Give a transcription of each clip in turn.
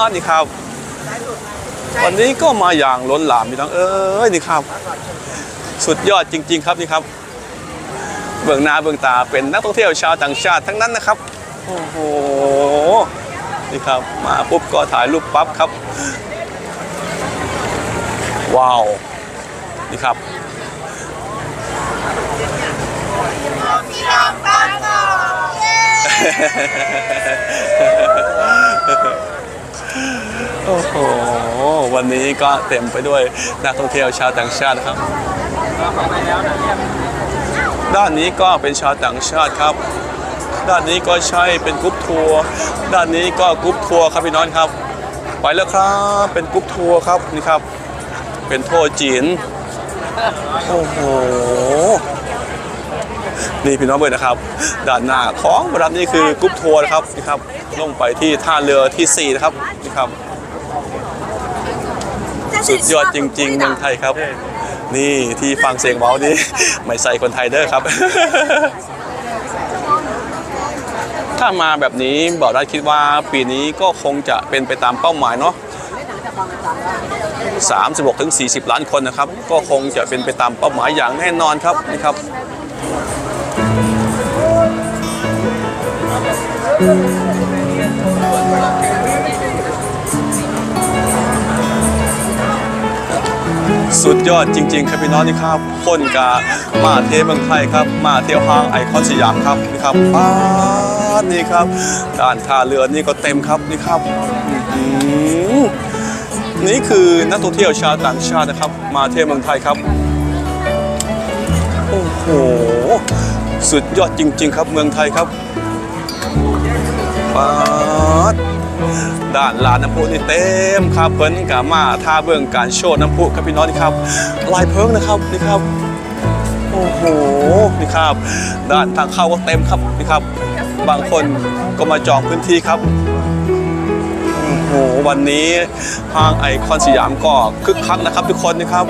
อ่านี่ครับ วันนี้ก็มาอย่างล้นหลามพี่น้องเอ้ยนี่ครับ สุดยอดจริง ๆ ครับนี่ครับ เบื้องหน้าเบื้องตาเป็นนักท่องเที่ยวชาวต่างชาติทั้งนั้นนะครับโอ้โหนี่ครับ มาปุ๊บก็ถ่ายรูปปั๊บครับ ว้าวนี่ครับโอ้โห วันนี้ก็เต็มไปด้วยนักท่องเที่ยวชาวต่างชาติครับ ด้านนี้ก็เป็นชาวต่างชาติครับ ด้านนี้ก็ใช่เป็นกรุ๊ปทัวร์ด้านนี้ก็กรุ๊ปทัวร์ครับพี่น้องครับ ไปแล้วครับเป็นกรุ๊ปทัวร์ครับนี่ครับ เป็นโทจีนโอ้โหนี่พี่น้องเบิร์นะครับ ด้านหน้าของบรัฐนี่คือกรุ๊ปทัวร์นะครับนี่ครับลงไปที่ท่าเรือที่4นะครับนี่ครับ สุดยอดจริงๆเมืองไทยครับ นี่ที่ฟังเสียงเมาส์นี่ไม่ใส่คนไทยเด้อครับ ถ้ามาแบบนี้บอกได้คิดว่าปีนี้ก็คงจะเป็นไปตามเป้าหมายเนาะ36ถึง40 ล้านคนนะครับ ก็คงจะเป็นไปตามเป้าหมายอย่างแน่นอนครับนี่ครับ สุดยอดจริง ๆ ครับพี่น้องนี่ครับคนกามาเทเมืองไทยครับ มาเที่ยวห้างไอคอนสยามครับนี่ครับป้านี่ครับด้านท่าเรือนี่ก็เต็มครับนี่ครับนี่คือนักท่องเที่ยวชาวต่างชาตินะครับ มาเที่ยวเมืองไทยครับโอ้โหสุดยอดจริง ๆ ครับเมืองไทยครับป้า ดด้านลานน้ำพุนี่เต็มครับเพิ่นกามาท่าเบื้องการโชว์น้ำพุครับพี่น้องนี่ครับลายเพิงนะครับนี่ครับโอ้โหนี่ครับ ด้านทางเข้าก็เต็มครับนี่ครับ บางคนก็มาจองพื้นที่ครับโอ้โหวันนี้ห้างไอคอนสยามก็คึกคักนะครับ ทุกคนนี่ครับ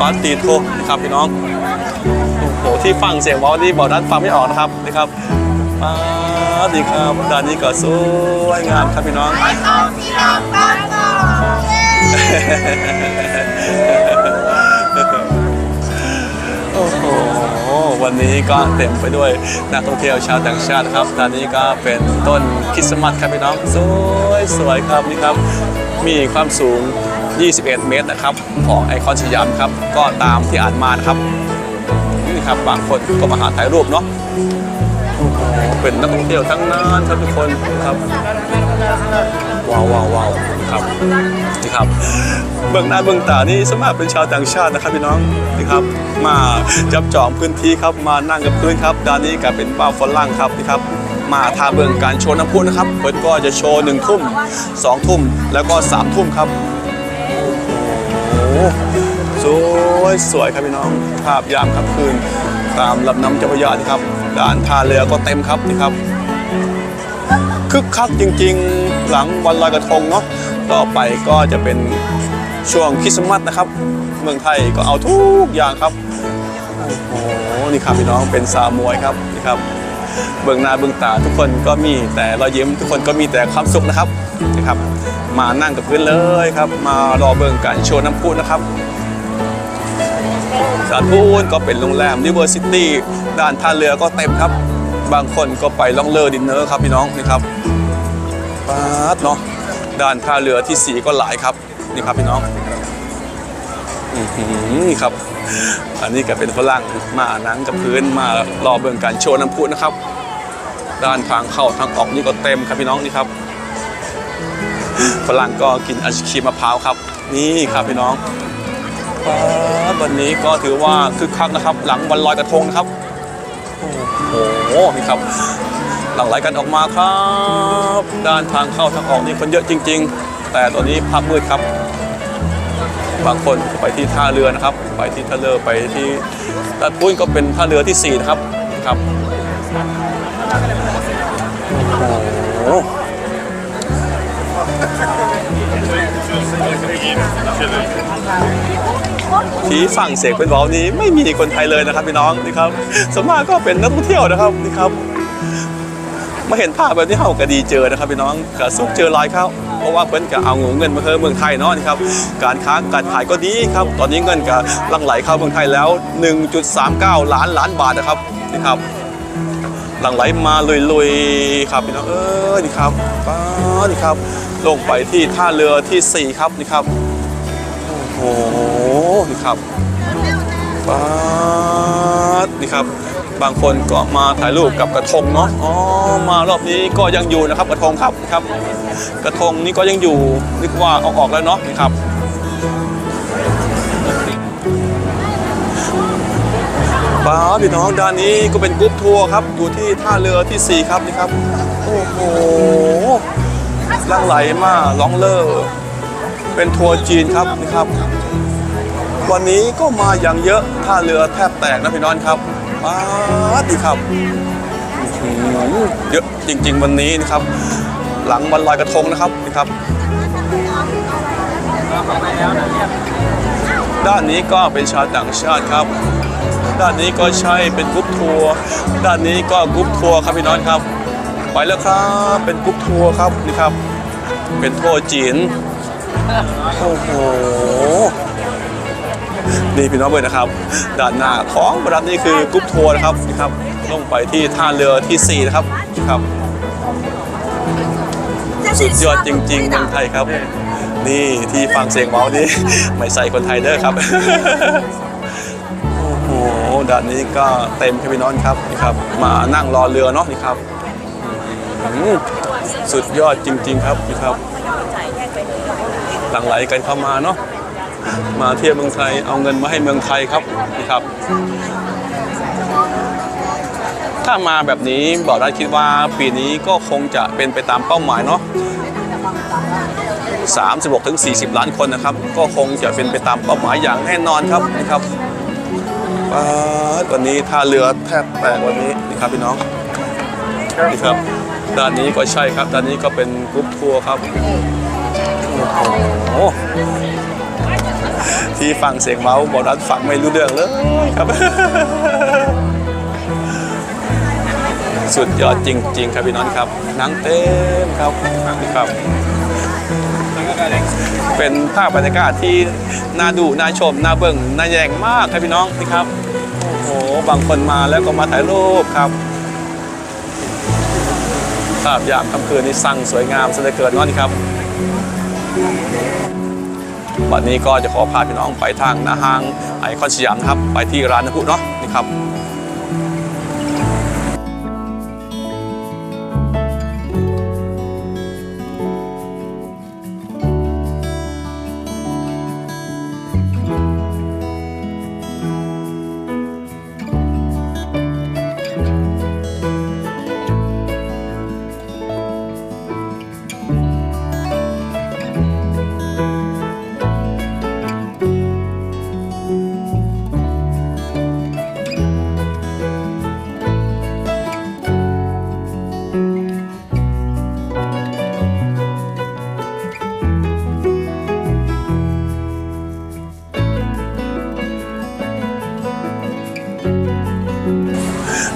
ร้านตีโทนะครับพี่น้องโอ้โหที่ฟังเสียงวอลนี่บอกด้านฟังไม่ออกนะครับนี่ครับ มาดีครับด้านนี้ก็สวยงามครับพี่น้องโอ้โหวันนี้ก็เต็มไปด้วยนักท่องเที่ยวชาวต่างชาติครับด้านนี้ก็เป็นต้นคริสต์มาสครับพี่น้องสวยสวยครับนี่ครับ มีความสูง 21 เมตรนะครับของไอคอนสยามครับ ก็ตามที่อ่านมานะครับนี่ครับบางคนก็มาหาถ่ายรูปเนาะ เป็นนักท่องเที่ยวทั้งนั้นครับทุกคนครับว้าวว้าวว้าวครับนี่ครับเบื้องหน้าเบื้องตานี่สมมติเป็นชาวต่างชาตินะครับพี่น้องนี่ครับมาจับจองพื้นที่ครับมานั่งกับพื้นครับด้านนี้ก็เป็นป้าฝรั่งครับนี่ครับมาทาเบื้องการโชว์น้ำพุนะครับเปิดก็จะโชว์หนึ่งทุ่มสองทุ่มแล้วก็สามทุ่มครับโอ้โหสวยสวยครับพี่น้องภาพยามค่ำคืน ตามลำน้ำเจ้าพระยานี่ครับด่านท่าเรือก็เต็มครับนี่ครับคึกคักจริง ๆ หลังวันลอยกระทงเนาะต่อไปก็จะเป็นช่วงคริสต์มาสนะครับ เมืองไทยก็เอาทุกอย่างครับโอ้โหนี่ครับพี่น้องเป็นสาวมวยครับนี่ครับเบื้องหน้าเบื้องตาทุกคนก็มีแต่รอยยิ้มทุกคนก็มีแต่ความสุขนะครับนะครับ มานั่งกับพื้นเลยครับ มารอเบิ่งการโชว์น้ำพุนะครับ สถานทูตก็เป็นโรงแรม River City ด้านท่าเรือก็เต็มครับ บางคนก็ไปล่องเลอดินเนอร์ครับพี่น้องนี่ครับปาดเนาะด้านท่าเรือที่สีก็หลายครับนี่ครับพี่น้องอือหือนี่ครับ อันนี้ก็เป็นฝรั่งมานั่งกับพื้นมารอเบิ่งการโชว์น้ำพุนะครับ ด้านทางเข้าทางออกนี่ก็เต็มครับพี่น้องนี่ครับฝรั่งก็กินไอศครีมมะพร้าวครับ นี่ครับพี่น้อง ครับวันนี้ก็ถือว่าคึกคักนะครับ หลังวันลอยกระทงนะครับ โอ้โหนี่ครับ หลั่งไหลกันออกมาครับ ด้านทางเข้าทางออกนี่คนเยอะจริง ๆ แต่ตอนนี้ภาพมืดครับ บางคนไปที่ท่าเรือนะครับ ไปที่ท่าเรือไปที่ตัดปุ้ยก็เป็นท่าเรือที่สี่นะครับครับโอ้โห ที่ฝั่งเสกเป็นบอลนี้ไม่มีคนไทยเลยนะครับพี่น้องนี่ครับสวนมากก็เป็นนักท่องเที่ยวนะครับนี่ครับมาเห็นภาพแบบนี้เขาก็ดีเจอนะครับพี่น้องก็สุขเจอลายครับเพราะว่าเพิ่นก็เอาเงินมาเพิ่มเมืองไทยเนาะนี่ครับการค้าการขายก็ดีครับตอนนี้เงินก็ลังไหลเข้าเมืองไทยแล้ว 1.39 ล้านล้านบาทนะครับนี่ครับหลังไหลมาลุยๆครับพี่น้องเออนี่ครับป้านี่ครับ ลงไปที่ท่าเรือที่ 4 ครับนี่ครับ นี่ครับป้าดนี่ครับ บางคนก็มาถ่ายรูปกับกระทงเนาะอ๋อมารอบนี้ก็ยังอยู่นะครับกระทงครับนะครับ กระทงนี่ก็ยังอยู่นึกว่าเอาออกแล้วเนาะนี่ครับป้าพี่น้องด้านนี้ก็เป็นกรุ๊ปทัวร์ครับอยู่ที่ท่าเรือที่ 4 ครับนี่ครับ โอ้โหลังไหลมากล่องเลอ เป็นทัวร์จีนครับนี่ครับ วันนี้ก็มาอย่างเยอะท่าเรือแทบแตกนะพี่น้องครับป้าดีครับเยอะจริง ๆ วันนี้นะครับ หลังวันลอยกระทงนะครับนี่ครับ ด้านนี้ก็เป็นชาวต่างชาติครับ ด้านนี้ก็ใช่เป็นกรุ๊ปทัวร์ด้านนี้ก็กรุ๊ปทัวร์ครับพี่น้องครับ ไปแล้วครับเป็นกรุ๊ปทัวร์ครับนี่ครับ เป็นทัวร์จีน โอ้โหนี่พี่น้องเลยนะครับ ด้านหน้าของบรัฐนี่คือกรุ๊ปทัวร์นะครับนี่ครับลงไปที่ท่าเรือที่4นะครับครับ สุดยอดจริงๆเมืองไทยครับ นี่ที่ฟังเสียงเมาส์นี่ไม่ใส่คนไทยเด้อครับ โอ้โหด้านนี้ก็เต็มครับพี่น้องครับนี่ครับ มานั่งรอเรือเนาะนี่ครับอื้อหือสุดยอดจริง ๆ ครับนี่ครับ หลังไหลกันเข้ามาเนาะมาเที่ยวเมืองไทยเอาเงินมาให้เมืองไทยครับนี่ครับ ถ้ามาแบบนี้บอกได้คิดว่าปีนี้ก็คงจะเป็นไปตามเป้าหมายเนาะ36ถึง40 ล้านคนนะครับ ก็คงจะเป็นไปตามเป้าหมายอย่างแน่นอนครับนี่ครับวันนี้ท่าเรือแทบแตกวันนี้นี่ครับพี่น้องนี่ครับด้านนี้ก็ใช่ครับด้านนี้ก็เป็นกรุ๊ปทัวร์ครับ โอ้ที่ฟังเสียงเมาส์บอกนั้นฟังไม่รู้เรื่องเลยครับ สุดยอดจริง ๆ ครับพี่น้องครับนั่งเต็มครับนี่ครับ เป็นภาพบรรยากาศที่น่าดูน่าชมน่าเบิ่งน่าแยงมากครับพี่น้องนี่ครับ โอ้โหบางคนมาแล้วก็มาถ่ายรูปครับภาพยามค่ำคืนนี่สั่งสวยงามซะเหลือเกินนาะนี่ครับ วันนี้ก็จะขอพาพี่น้องไปทางหนาห้างไอคอนสยามนะครับ ไปที่ร้านนะพุเนาะนี่ครับ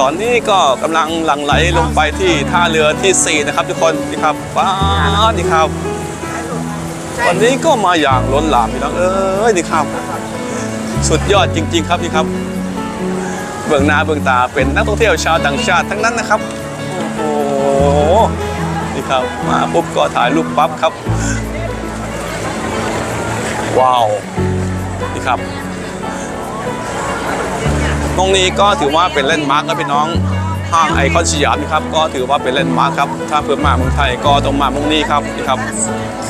ตอนนี้ก็กำลังหลั่งไหลลงไปที่ท่าเรือที่4นะครับทุกคนนี่ครับป้าดนี่ครับ วันนี้ก็มาอย่างล้นหลามพี่น้องเอ้ยนี่ครับ สุดยอดจริง ๆ ครับนี่ครับ เบื้องหน้าเบื้องตาเป็นนักท่องเที่ยวชาวต่างชาติทั้งนั้นนะครับโอ้โหนี่ครับมาปุ๊บก็ถ่ายรูปปั๊บครับ ว้าวนี่ครับ ตรงนี้ก็ถือว่าเป็นแลนมาร์กครับพี่น้องห้างไอคอนสยามนะครับก็ถือว่าเป็นแลนมาร์คครับถ้าเพื่อมาเมืองไทยก็ต้องมาเมืองนี้ครับนี่ครับ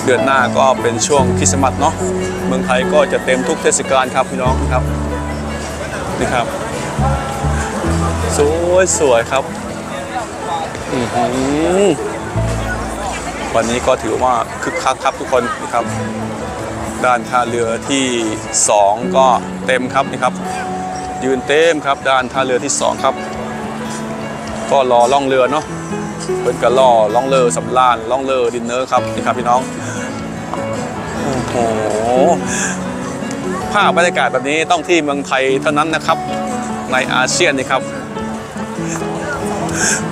เดือนหน้าก็เป็นช่วงคริสต์มาสเนาะเมืองไทยก็จะเต็มทุกเทศกาลครับพี่น้องครับนี่ครับ สวยสวยครับอือหือวันนี้ก็ถือว่าคึกคักครับทุกคนนะครับ ด้านท่าเรือที่ 2 ก็เต็มครับนี่ครับ ยืนเต็มครับด้านท่าเรือที่ 2 ครับ ก็รอล่องเรือเนาะเพิ่นก็รอล่องเรือสำราญล่องเรือดินเนอร์ครับนี่ครับพี่น้องโอ้โหภาพบรรยากาศแบบนี้ต้องที่เมืองไทยเท่านั้นนะครับ ในอาเซียนนี่ครับ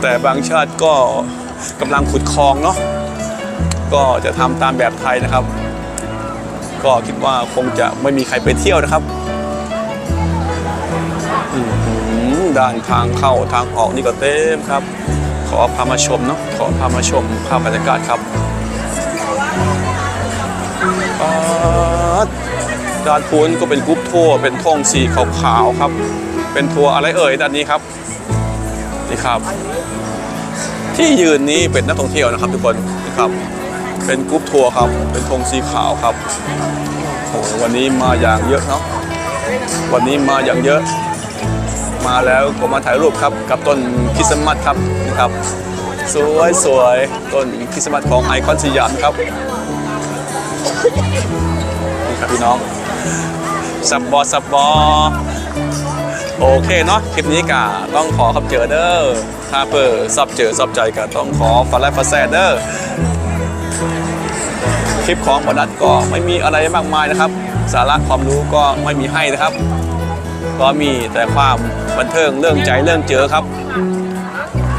แต่บางชาติก็กำลังขุดคลองเนาะก็จะทำตามแบบไทยนะครับ ก็คิดว่าคงจะไม่มีใครไปเที่ยวนะครับ ด้านทางเข้าทางออกนี่ก็เต็มครับ ขอพามาชมเนาะขอพามาชมภาพบรรยากาศครับด้านพูนก็เป็นกรุ๊ปทัวร์เป็นธงสีขาวๆครับ เป็นทัวร์อะไรเอ่ยด้านนี้ครับนี่ครับ ที่ยืนนี้เป็นนักท่องเที่ยวนะครับ ทุกคนนี่ครับ เป็นกรุ๊ปทัวร์ครับ เป็นธงสีขาวครับโอ้โหวันนี้มาอย่างเยอะเนาะวันนี้มาอย่างเยอะ มาแล้วก็มาถ่ายรูปครับกับต้นคริสต์มาสครับนี่ครับสวยสวยต้นคริสต์มาสของไอคอนสยามครับนี่ครับพี่น้องสับบอสับบอโอเคเนาะคลิปนี้กะต้องขอขับเจอเด้อถ้าเปิดซับเจอซับใจกะต้องขอฟาไลฟาแซดเด้อคลิปของบอดัดก็ไม่มีอะไรมากมายนะครับ สาระความรู้ก็ไม่มีให้นะครับ ก็มีแต่ความ บันเทิงเรื่องใจเรื่องเจอครับ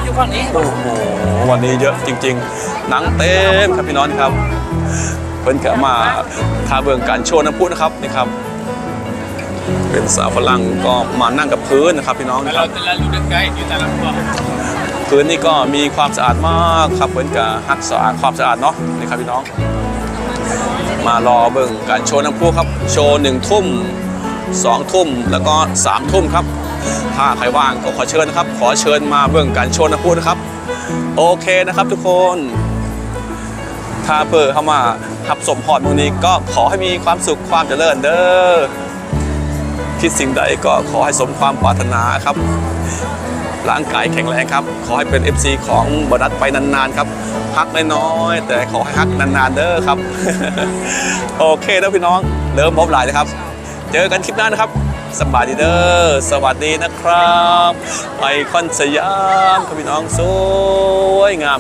อยู่ฝั่งนี้โอ้โหวันนี้เยอะจริง ๆ หนังเต็มครับพี่น้องครับเพิ่นก็มาทาเบิ่งการโชว์น้ำพุนะครับนี่ครับ เป็นสาวฝรั่งก็มานั่งกับพื้นนะครับพี่น้องแต่นะคเรารับจะละอยู่ด้านไกลอยู่แต่ละตัวพื้นนี่ก็มีความสะอาดมากครับเพิ่นก็รักษาความสะอาดเนาะนี่ครับพี่น้อง มารอเบิ่งการโชว์น้ำพุครับ โชว์หนึ่งทุ่มสองทุ่มแล้วก็สามทุ่มครับ ถ้าใครว่างก็ขอเชิญนะครับ ขอเชิญมาเบิ่งการโชว์น้ำพุนะครับ โอเคนะครับทุกคน ถ้าเปิดเข้ามาทับสมพรตรงนี้ก็ขอให้มีความสุขความเจริญเด้อคิดสิ่งใดก็ขอให้สมความปรารถนาครับ ร่างกายแข็งแรงครับ ขอให้เป็น FC ของบดัดไปนานๆครับฮักน้อยๆแต่ขอให้ฮักนานๆเด้อครับ โอเคนะพี่น้อง เริ่มพบหลายนะครับ เจอกันคลิปหน้านะครับสบายดีเด้อสวัสดีนะครับ ไอคอนสยามครับพี่น้องสวยงาม